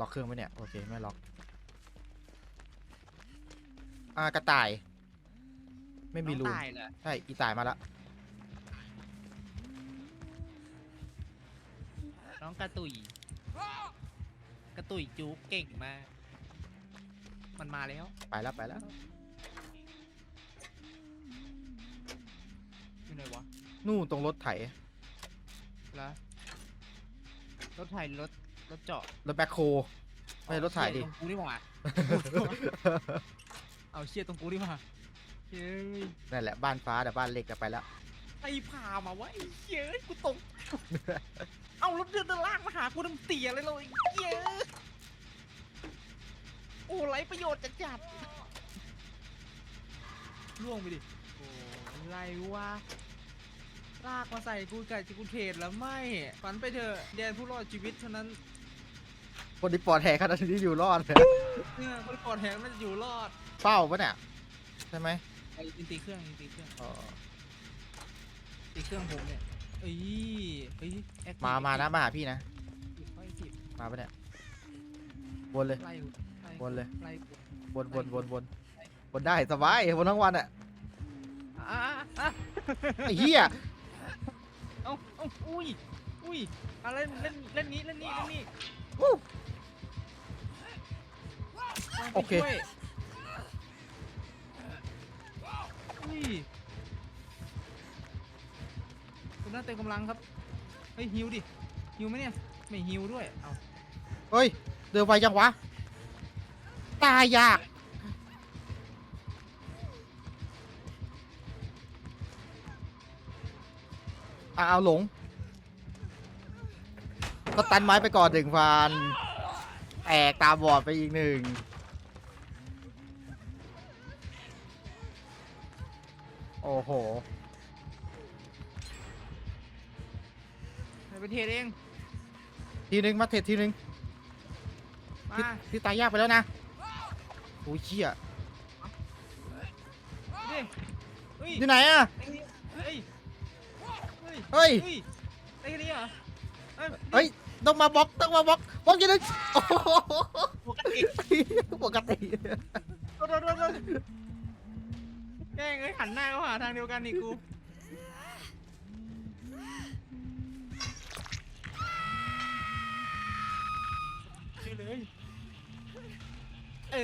ล็อกเครื่องไหมเนี่ย โอเค ไม่ล็อก อ่ากระต่าย ไม่มีน้รูองนตายเหรอใช่อีตายมาละน้องกระตุยกระตุยจุกเก่งมาก มันมาแล้ว ไปแล้วไปแล้วอยู่ไหนวะนู่นตรงรถไถแล้วรถไถหรือรถ รถเจาะรถแบ็คโคไม่ใช่รถไถดิ เชี่ยตรงกูนี่หว่า เอาเชี่ยตรงกูนี่หว่าเฮ้ยนั่นแหละบ้านฟ้าแต่บ้านเล็กจะไปแล้ว ไอ้พามาวะไอ้เหี้ยกูตก เอารถเดือดลากมาหากูน้ำเตี๋ยเลยเราไอ้เหี้ยโอ้ไรประโยชน์จัดจัดล่วงไปดิ โอ้ไรวะ ลากมาใส่กูกับกูเทรดแล้วไม่ ฝันไปเถอะแดนผู้รอดชีวิตเท่านั้น คนที่ปลอดแหกขนาดนี้อยู่รอดเนี่ยคนปลอดแหงมันจะอยู่รอดเฝ้าปะเนี่ยใช่ไหมไอ้ยินตีเครื่องยินตีเครื่องอ๋อตีเครื่องผมเนี่ยเอ้ยเฮ้ย active มามานะมาหาพี่นะ ไล่สิบมาปะเนี่ยวนเลย ไล่กูไล่วนเลย ไล่กูวนวนวนวนวนได้สบายวนทั้งวันอะอะอะไอ้เหี้ยเอ้าเอ้าอุ้ยอุ้ยอะเล่นเล่นเล่นนี้เล่นนี้เล่นนี้ วู้ลงไป โอเค ช่วยอุ้ยคุณน่าเต็มกำลังครับ เฮ้ยฮิวดิฮิวไหมเนี่ย ไม่ฮิวด้วย เอ้าเฮ้ย เดินไวจังวะ ตายยาก อะเอาหลง ก็ตันไม้ไปก่อนหนึ่งพันแอกตาบอดไปอีกหนึ่ง โอ้โหในประเทศเอง ทีนึงมาเทรดทีนึงมาที่ที่ตายยากไปแล้วนะโอ้ยเชี่ยดิเฮ้ยอยู่ไหนอะไอ้นี่เฮ้ยเฮ้ยเฮ้ยเฮ้ยไอ้นี่เหรอเอ้ยเฮ้ยต้องมาบล็อกต้องมาบล็อกบล็อกอยังไงโอ้โหปกติปกติโดนโดนโดน โดนแย่งเอ้ยหันหน้าเข้าหาทางเดียวกันนี่กูช่วยเลย เอ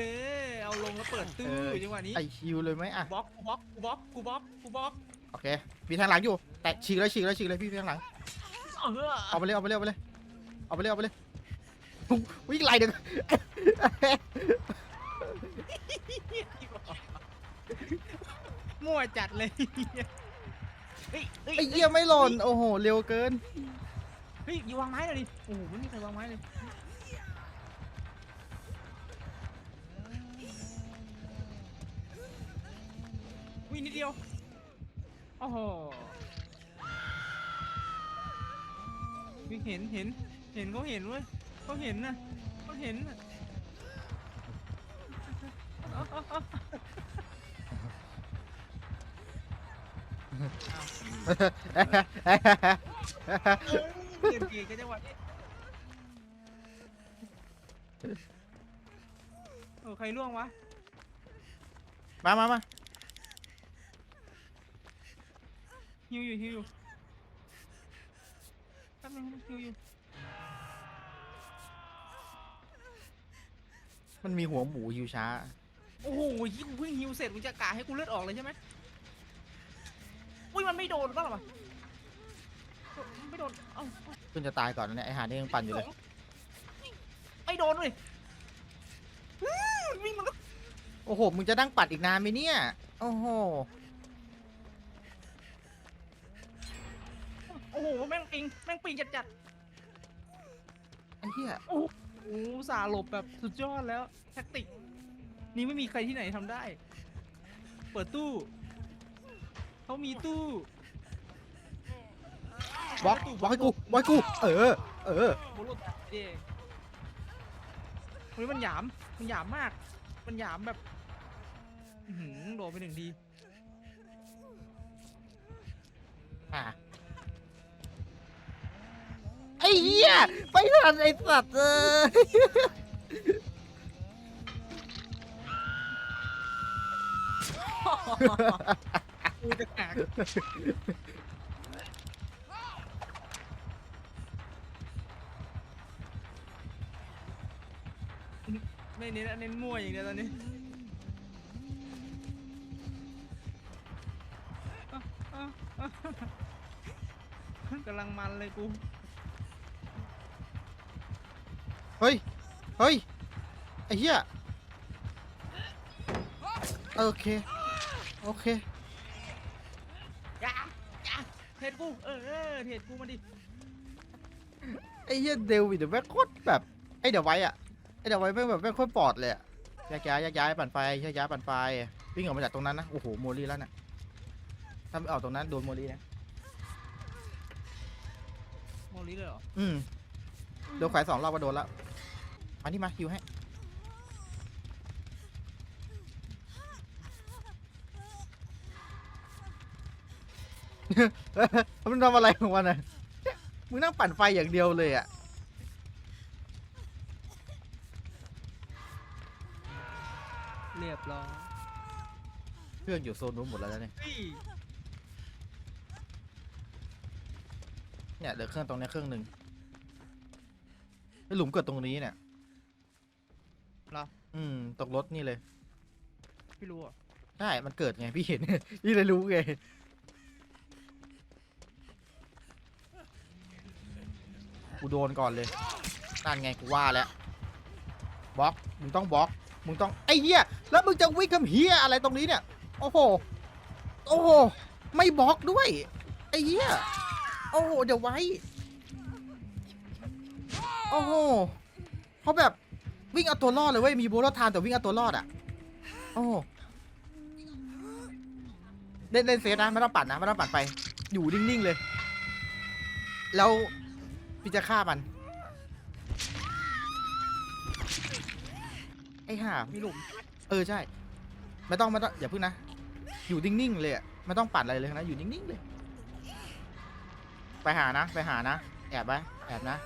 อเอาลงแล้วเปิดตู้จังหวะนี้ไอคิวเลยไหมอะบล็อกกูบล็อกกูบล็อกกูบล็อกกูบล็อกโอเค มีทางหลังอยู่ แตะฉีกเลยฉีกเลยฉีกเลยพี่มีทางหลัง เออเอาไปเลยเอาไปเลยเอาไปเลย เอาไปเลยเอาไปเลยวิ่งไล่เด็ก มั่วจัดเลยเฮ้ยเฮ้ยไอ้เหี้ยไม่หล่นโอ้โหเร็วเกินเฮ้ยอยู่วางไม้เลยดิโอ้โหไม่มีใครวางไม้เลยวิ่งนิดเดียวโอ้โหวิ่งเห็นเห็นเห็นเขาเห็นเว้ยเขาเห็นนะเขาเห็นน่ะ เอาเอาเอาเปลี่ยนเกมกันจังหวะนี้โอ้ใครล่วงวะมามามาฮิวอยู่ฮิวอยู่แป๊บนึงฮิวอยู่มันมีหัวหมูฮิวช้า โอ้โหยิ่งเพิ่งฮิวเสร็จมึงจะกะให้กูเลือดออกเลยใช่ไหม อุ้ยมันไม่โดนบ้างเหรอวะมันไม่โดนเอ้าเอ้าเพิ่งจะตายก่อนนะเนี่ยไอหานี่ยังปั่นอยู่เลยไม่โดนเลยอื้อวิ่งมันก็โอ้โหมึงจะนั่งปัดอีกนานไหมเนี่ยโอ้โหโอ้โหแม่งปิงแม่งปิงจัดจัดไอ้เหี้ยๆโอ้โหสาหลบแบบสุดยอดแล้วแท็กติก นี่ไม่มีใครที่ไหนทำได้ เปิดตู้ เขามีตู้ บล็อกบล็อกให้กูบล็อกให้กู เออ เออ บนรถเองเฮ้ยมันหยาม มันหยามมาก มันหยามแบบอื้อหือโดนไปหนึ่งทีอะไอ้เหี้ยไปทันไอ้สัตว์เลย กูจะหักไม่เน้นเน้นมั่วอย่างเดียวตอนนี้อะอะอะกำลังมันเลยกูเฮ้ย เฮ้ย ไอ้เหี้ย โอเค โอเค เทรดกูเออเออเทรดกูมาดิไอ้เหี้ยเดวิดแม่งโคตรแบบไอ้เดี๋ยวไว้อะไอ้เดี๋ยวไว้แม่งแบบแม่งโคตรปลอดเลยอะแยกย้ายแยกย้ายปั่นไฟแยกย้ายปั่นไฟวิ่งออกมาจากตรงนั้นนะโอ้โหโมลี่แล้วน่ะถ้าไม่ออกตรงนั้นโดนโมลี่นะโมลิเลยเหรออืมโดนแขวนสองรอบก็โดนแล้วมาที่มาฮิวให้ มันทำอะไรของมันอะมึงนั่งปั่นไฟอย่างเดียวเลยอะเรียบร้อยเครื่องอยู่โซนนู้นหมดแล้วนะเนี่ยเฮ้ยเนี่ยเหลือเครื่องตรงเนี้ยเครื่องหนึ่งไอ้หลุมเกิดตรงนี้เนี่ยเหรอ อืมตกรถนี่เลยพี่รู้เหรอะ ใช่ มันเกิดไง พี่เห็น พี่เลยรู้ไง กูโดนก่อนเลยนั่นไงกูว่าแล้วบล็อกมึงต้องบล็อกมึงต้องไอ้เหี้ยแล้วมึงจะวิ่งคำเหี้ยอะไรตรงนี้เนี่ยโอ้โหโอ้โหไม่บล็อกด้วยไอ้เหี้ยโอ้โหเดี๋ยวไว้โอ้โหเขาแบบวิ่งเอาตัวรอดเลยเว้ยมีโบลทานแต่วิ่งเอาตัวรอดอะโอ้โหเล่นเล่นเซฟนะไม่ต้องปั่นนะไม่ต้องปั่นไป อยู่นิ่งๆเลย แล้ว พี่จะฆ่ามัน ไอ้ห่ามีหลุมใช่ไหมเออใช่ ไม่ต้องไม่ต้องอย่าพึ่งนะ อยู่นิ่งๆเลยอะไม่ต้องปั่นอะไรเลยนะอยู่นิ่งๆเลย ไปหานะไปหานะ แอบไปแอบนะ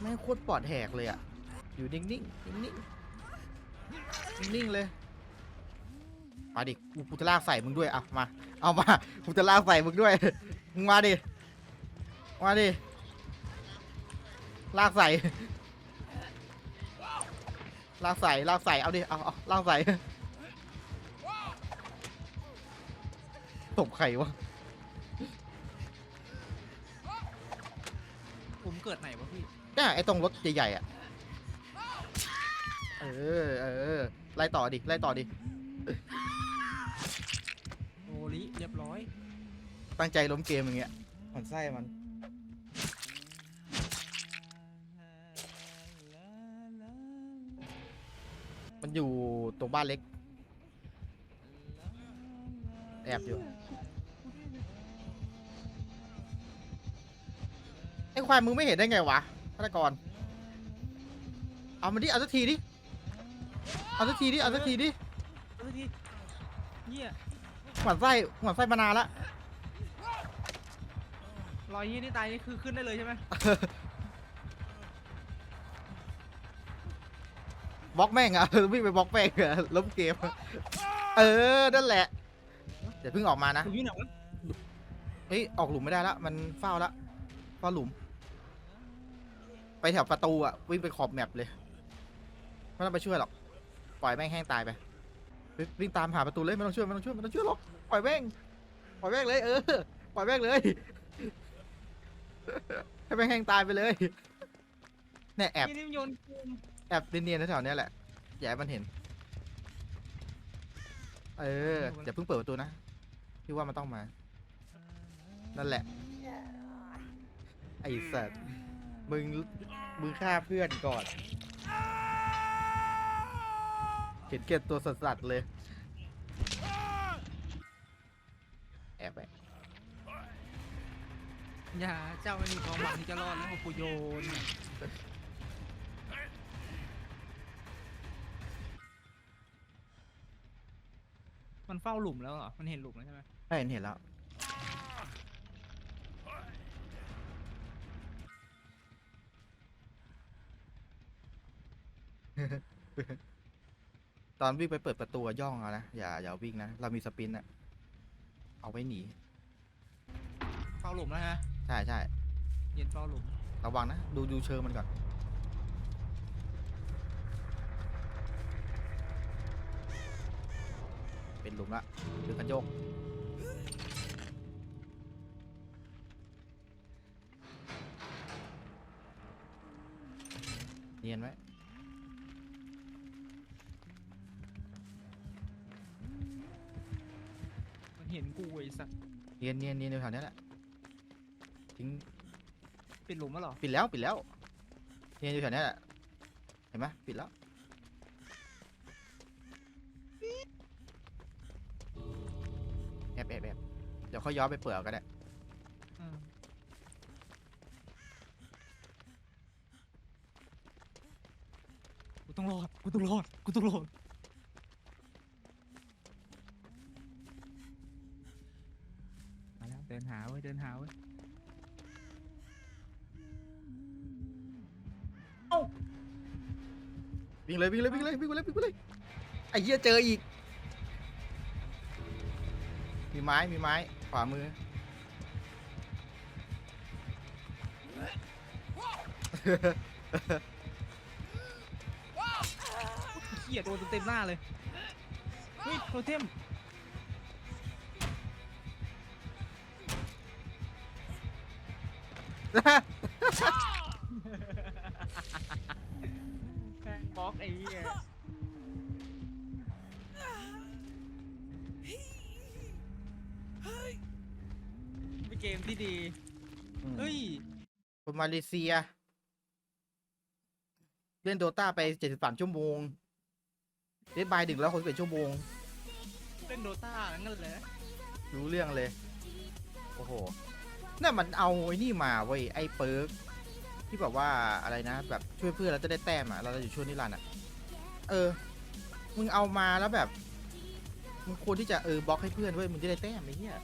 ไม่งโคตรปลอดแหกเลยอะอยู่นิ่งๆนิ่งๆนิ่งๆเลยมาดิกูกูจะลากใส่มึงด้วยเอามา เอามากูจะลากใส่มึงด้วย มึงมาดิ มาดิ ลากใส่ ลากใส่ ลากใส่ เอาดิ เอาเอาลากใส่ตบไข่วะ ผมเกิดไหนวะพี่เนี่ยไอ้ตรงรถใหญ่ๆอะ เออ เออ ไล่ต่อดิ ไล่ต่อดิโมลิเรียบร้อย ตั้งใจล้มเกมอย่างเงี้ยมันไส้มัน มันอยู่ตรงบ้านเล็ก แอบอยู่ ไอ้ควายมึงไม่เห็นได้ไงวะฆาตกร เอามาดิ เอาสักทีดิ เอาสักทีดิ เอาสักทีดิเมื่อกี้เหี้ยหมันไส้หมันไส้มานานละรอยเหี้ยนี่ตายนี่คือขึ้นได้เลยใช่ไหม บล็อกแม่งอะวิ่งไปบล็อกแม่งอะล้มเกม เออ นั่นแหละ เดี๋ยวเพิ่งออกมานะถึงอยู่ไหนวะเฮ้ย ออกหลุมไม่ได้ละ มันเฝ้าละเฝ้าหลุม ไปแถวประตูอะวิ่งไปขอบแมปเลย ไม่ต้องไปช่วยหรอก ปล่อยแม่งแห้งตายไปวิ่งวิ่งตามหาประตูเลย ไม่ต้องช่วย ไม่ต้องช่วย ไม่ต้องช่วยหรอก ปล่อยแม่ง ปล่อยแม่งเลย เออ ปล่อยแม่งเลย ให้แม่งแห้งตายไปเลย เนี่ยแอบ นี่นี่มันโยนเกม แอบเนียนๆแถวๆเนี้ยแหละอย่าให้มันเห็น เอออย่าเพิ่งเปิดประตูนะพี่ว่ามันต้องมา นั่นแหละ ไอ้สัตว์มึงมึงฆ่าเพื่อนก่อนเห็นเกลียดตัวสัสๆเลย แอบไปอย่าเจ้าไม่มีความหวังที่จะรอดแล้วกูโยน มันเฝ้าหลุมแล้วเหรอ มันเห็นหลุมแล้วใช่ไหมใช่เห็นเห็นแล้วนตอนวิ่งไปเปิดประตูอะย่องเอานะ อย่าอย่าวิ่งนะ เรามีสปรินต์อะเอาไว้หนี เฝ้าหลุมแล้วฮะ ใช่ใช่เย็นเฝ้าหลุม ระวังนะ ดูดูเชิงมันก่อน เป็น หลุมละดูกันโยกเนียนไหมมันเห็นกูไอ้สัสเนียนเนียนเนียนในแถวนี้แหละทิ้งเป็นหลุมแล้วเหรอ ปิดแล้วปิดแล้วเนียนอยู่แถวนี้แหละเห็นไหมปิดแล้ว เดี๋ยวเขาย้อนไปเปิดเอาก็ได้อืมกูต้องรอด กูต้องรอด กูต้องรอด มาแล้วเดินหาเว้ยเดินหาเว้ยวิ่งเลยวิ่งเลยวิ่งเลยวิ่งไปเลยวิ่งไปเลยไอ้เหี้ยเจออีก มีไม้มีไม้ ขวามือ เขี่ยตัวเต็มๆหน้าเลยเฮ้ยโทเทมแม่งบล็อกไอ้เหี้ย เป็นเกมที่ดีเฮ้ยคนมาเลเซีย เล่นโดตาไปเจ็ดสิบสามชั่วโมงเล่นบายดึกแล้วคนเป็นชั่วโมง เล่นโดตางั้นเลยรู้เรื่องเลย โอ้โหนั่นมันเอาไอ้นี่มาเว้ยไอ้เปิร์กที่แบบว่าอะไรนะ แบบช่วยเพื่อนแล้วจะได้แต้มอะ เราจะอยู่ช่วงนิรันดร์อะ เออ มึงเอามาแล้วแบบ มึงควรที่จะเออบล็อกให้เพื่อนเว้ย มึงจะได้แต้มไอ้เหี้ย